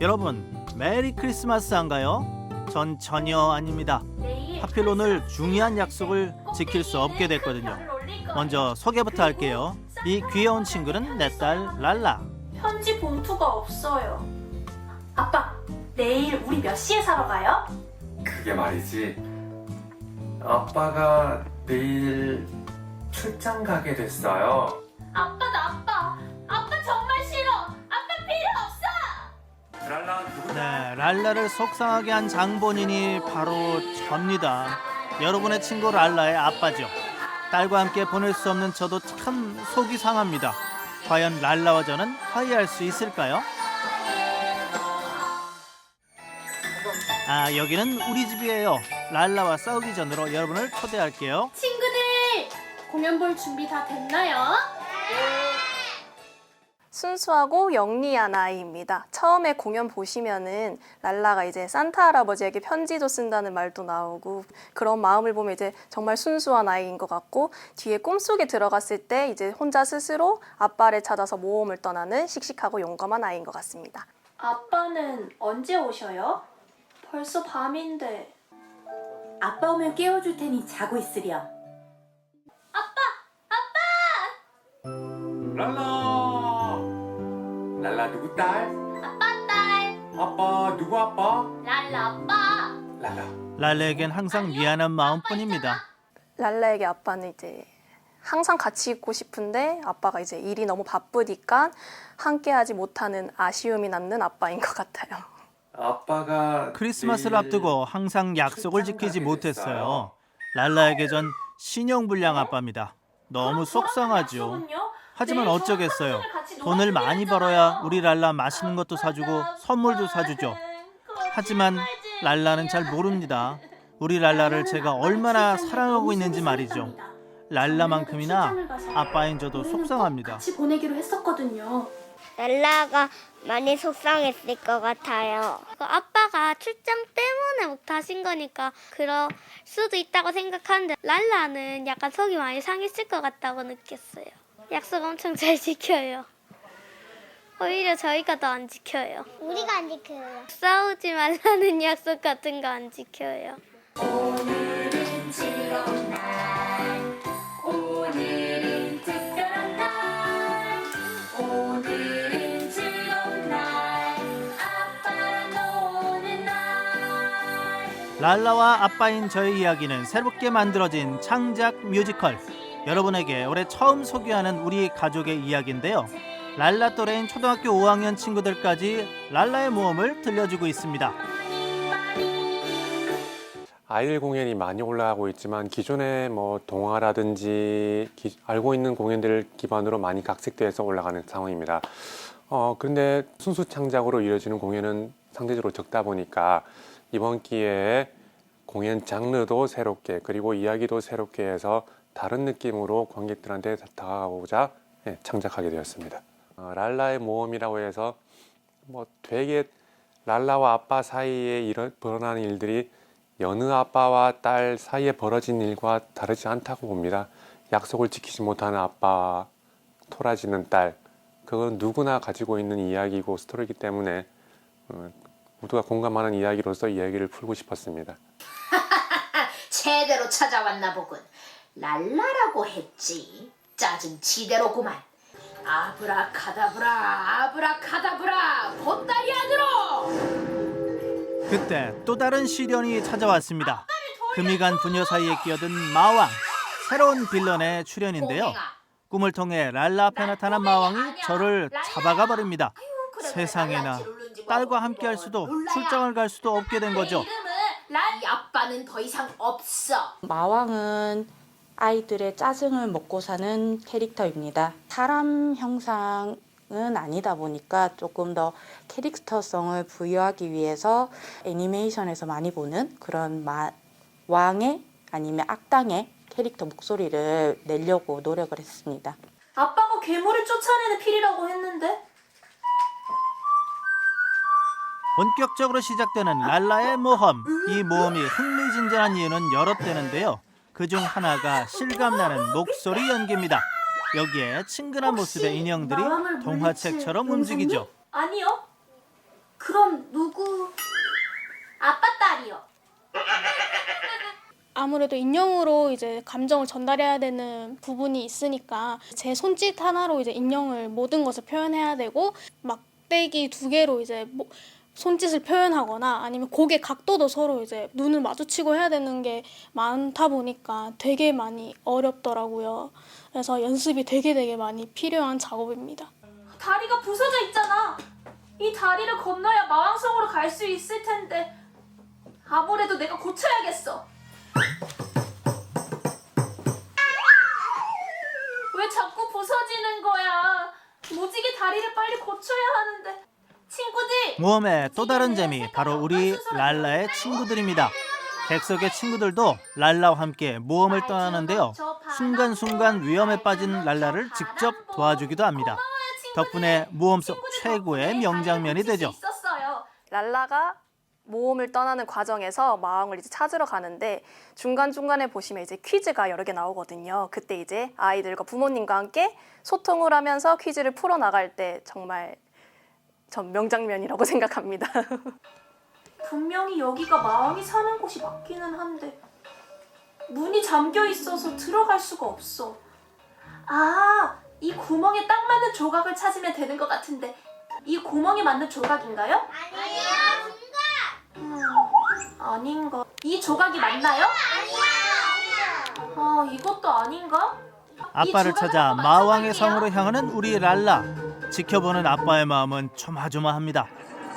여러분 메리 크리스마스 한가요? 전 전혀 아닙니다. 하필 오늘 중요한 약속을 지킬 수 없게 됐거든요. 먼저 소개부터 할게요. 이 귀여운 친구는 내 딸 랄라. 편지 봉투가 없어요. 아빠, 내일 우리 몇 시에 사러 가요? 그게 말이지. 아빠가 내일 출장 가게 됐어요. 아빠 나빠. 아빠 네, 랄라를 속상하게 한 장본인이 바로 접니다. 여러분의 친구 랄라의 아빠죠. 딸과 함께 보낼 수 없는 저도 참 속이 상합니다. 과연 랄라와 저는 화해할 수 있을까요? 아, 여기는 우리 집이에요. 랄라와 싸우기 전으로 여러분을 초대할게요. 친구들, 공연 볼 준비 다 됐나요? 순수하고 영리한 아이입니다. 처음에 공연 보시면은 랄라가 이제 산타 할아버지에게 편지도 쓴다는 말도 나오고 그런 마음을 보면 이제 정말 순수한 아이인 것 같고 뒤에 꿈속에 들어갔을 때 이제 혼자 스스로 아빠를 찾아서 모험을 떠나는 씩씩하고 용감한 아이인 것 같습니다. 아빠는 언제 오셔요? 벌써 밤인데. 아빠 오면 깨워줄 테니 자고 있으렴. 랄라. 누구 딸? 아빠 딸, 아빠 누구 아빠? 랄라 아빠. 랄라. 랄라에겐 항상 미안한 마음뿐입니다. 랄라에게 아빠는 이제 항상 같이 있고 싶은데 아빠가 이제 일이 너무 바쁘니까 함께하지 못하는 아쉬움이 남는 아빠인 것 같아요. 아빠가 크리스마스를 앞두고 항상 약속을 지키지 못했어요. 랄라에게 전 신용불량 아빠입니다. 너무 속상하죠. 약속은요? 하지만 내일 어쩌겠어요. 돈을 많이. 벌어야 우리 랄라 맛있는 것도 사주고 아빠, 선물도. 사주죠. 하지만. 랄라는 잘 모릅니다. 우리 랄라를 제가 얼마나 사랑하고 있는지 말이죠. 랄라만큼이나 가서 아빠인 저도 속상합니다. 같이 보내기로 했었거든요. 랄라가 많이 속상했을 것 같아요. 그 아빠가 출장 때문에 못 하신 거니까 그럴 수도 있다고 생각하는데 랄라는 약간 속이 많이 상했을 것 같다고 느꼈어요. 약속 엄청 잘 지켜요. 오히려 저희가 더 안 지켜요. 우리가 안 지켜요. 싸우지 말라는 약속 같은 거 안 지켜요. 오늘은 즐거운 날 오늘은 특별한 날 오늘은 즐거운 날 아빠랑 노는 날 랄라와 아빠인 저의 이야기는 새롭게 만들어진 창작 뮤지컬. 여러분에게 올해 처음 소개하는 우리 가족의 이야기인데요. 랄라 또래인 초등학교 5학년 친구들까지 랄라의 모험을 들려주고 있습니다. 아이들 공연이 많이 올라가고 있지만 기존의 뭐 동화라든지 기- 알고 있는 공연들을 기반으로 많이 각색돼서 올라가는 상황입니다. 어, 그런데 순수 창작으로 이루어지는 공연은 상대적으로 적다 보니까 이번 기회에 공연 장르도 새롭게 그리고 이야기도 새롭게 해서 다른 느낌으로 관객들한테 다가가고자 예, 창작하게 되었습니다. 어, 랄라의 모험이라고 해서 뭐 되게 랄라와 아빠 사이에 일어, 벌어나는 일들이 여느 아빠와 딸 사이에 벌어진 일과 다르지 않다고 봅니다. 약속을 지키지 못하는 아빠, 토라지는 딸, 그건 누구나 가지고 있는 이야기고 스토리이기 때문에 어, 모두가 공감하는 이야기로서 이야기를 풀고 싶었습니다. 제대로 찾아왔나 보군. 랄라라고 했지. 짜증 지대로구만. 아브라카다브라 아브라카다브라 보따리 안으로. 그때 또 다른 시련이 찾아왔습니다. 금이 간 부녀 사이에 끼어든 마왕, 새로운 빌런의 출연인데요. 꿈을 통해 랄라 앞에 나타난 마왕이 저를 잡아가 버립니다. 세상에나 딸과 함께 할 수도 출장을 갈 수도 없게 된 거죠. 랄 아빠는 더 이상 없어. 마왕은 아이들의 짜증을 먹고 사는 캐릭터입니다. 사람 형상 은 아니다 보니까 조금 더 캐릭터성을 부여하기 위해서 애니메이션에서 많이 보는 그런 마, 왕의 아니면 악당의 캐릭터 목소리를 내려고 노력을 했습니다. 아빠가 괴물을 쫓아내는 필이라고 했는데 본격적으로 시작되는 랄라의 모험. 이 모험이 흥미진진한 이유는 여러 때는데요. 그 중 하나가 실감나는 목소리 연기입니다. 여기에 친근한 모습의 인형들이 동화책처럼 물리칠 움직이죠. 아니요. 그럼 누구? 아빠 딸이요. 아무래도 인형으로 이제 감정을 전달해야 되는 부분이 있으니까 제 손짓 하나로 이제 인형을 모든 것을 표현해야 되고 막대기 두 개로 이제 뭐 손짓을 표현하거나 아니면 고개 각도도 서로 이제 눈을 마주치고 해야 되는 게 많다 보니까 되게 많이 어렵더라고요. 그래서 연습이 되게 되게 많이 필요한 작업입니다. 다리가 부서져 있잖아. 이 다리를 건너야 마왕성으로 갈 수 있을 텐데 아무래도 내가 고쳐야겠어. 왜 자꾸 부서지는 거야? 무지개 다리를 빨리 고쳐야 하는데. 친구들, 모험의 또 다른 재미 바로 우리 랄라의 친구들입니다. 객석의 친구들도 랄라와 함께 모험을 떠나는데요. 순간순간 위험에 빠진 랄라를 직접 도와주기도 합니다. 덕분에 모험 속 최고의 명장면이 잘 되죠. 랄라가 모험을 떠나는 과정에서 마왕을 이제 찾으러 가는데 중간중간에 보시면 이제 퀴즈가 여러 개 나오거든요. 그때 이제 아이들과 부모님과 함께 소통을 하면서 퀴즈를 풀어 나갈 때 정말 전 명장면이라고 생각합니다. 분명히 여기가 마왕이 사는 곳이 맞기는 한데 문이 잠겨 있어서 들어갈 수가 없어. 아, 이 구멍에 딱 맞는 조각을 찾으면 되는 것 같은데 이 구멍에 맞는 조각인가요? 아니야. 음, 아닌가. 이 조각이 맞나요? 아니야. 아, 이것도 아닌가? 아빠를 조각을 찾아 한번 마왕의 맞춰볼게요. 성으로 향하는 우리 랄라. 지켜보는 아빠의 마음은 조마조마합니다.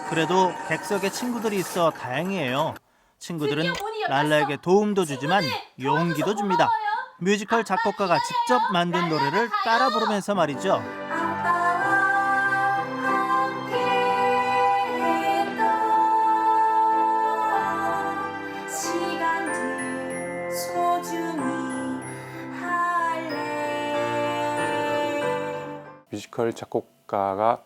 그래도 객석에 친구들이 있어 다행이에요. 친구들은. 랄라에게 도움도 주지만 용기도 줍니다. 뮤지컬 작곡가가 직접 만든 노래를 따라 부르면서 말이죠. 뮤지컬 작곡가가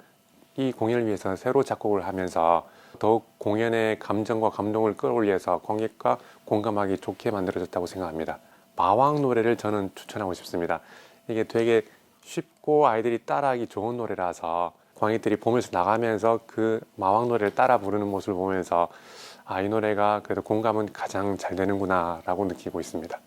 이 공연을 위해서 새로 작곡을 하면서 더욱 공연의 감정과 감동을 끌어올려서 관객과 공감하기 좋게 만들어졌다고 생각합니다. 마왕 노래를 저는 추천하고 싶습니다. 이게 되게 쉽고 아이들이 따라하기 좋은 노래라서 관객들이 보면서 나가면서 그 마왕 노래를 따라 부르는 모습을 보면서 아, 이 노래가 그래도 공감은 가장 잘 되는구나 라고 느끼고 있습니다.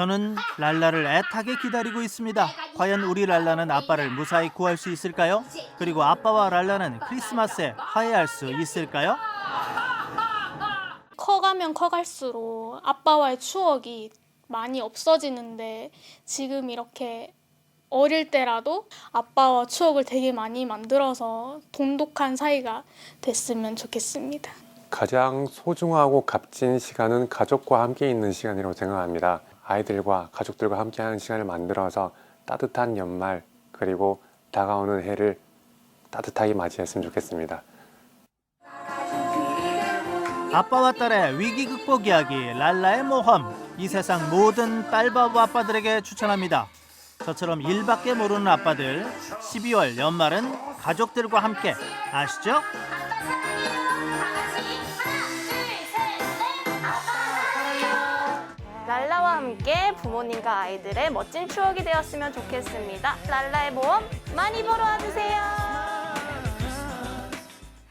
저는 랄라를 애타게 기다리고 있습니다. 과연 우리 랄라는 아빠를 무사히 구할 수 있을까요? 그리고 아빠와 랄라는 크리스마스에 화해할 수 있을까요? 커가면 커갈수록 아빠와의 추억이 많이 없어지는데 지금 이렇게 어릴 때라도 아빠와 추억을 되게 많이 만들어서 돈독한 사이가 됐으면 좋겠습니다. 가장 소중하고 값진 시간은 가족과 함께 있는 시간이라고 생각합니다. 아이들과 가족들과 함께하는 시간을 만들어서 따뜻한 연말 그리고 다가오는 해를 따뜻하게 맞이했으면 좋겠습니다. 아빠와 딸의 위기 극복 이야기 랄라의 모험 이 세상 모든 딸바보 아빠들에게 추천합니다. 저처럼 일밖에 모르는 아빠들 12월 연말은 가족들과 함께 아시죠? 함께 부모님과 아이들의 멋진 추억이 되었으면 좋겠습니다. 랄라의 모험 많이 보러 와주세요.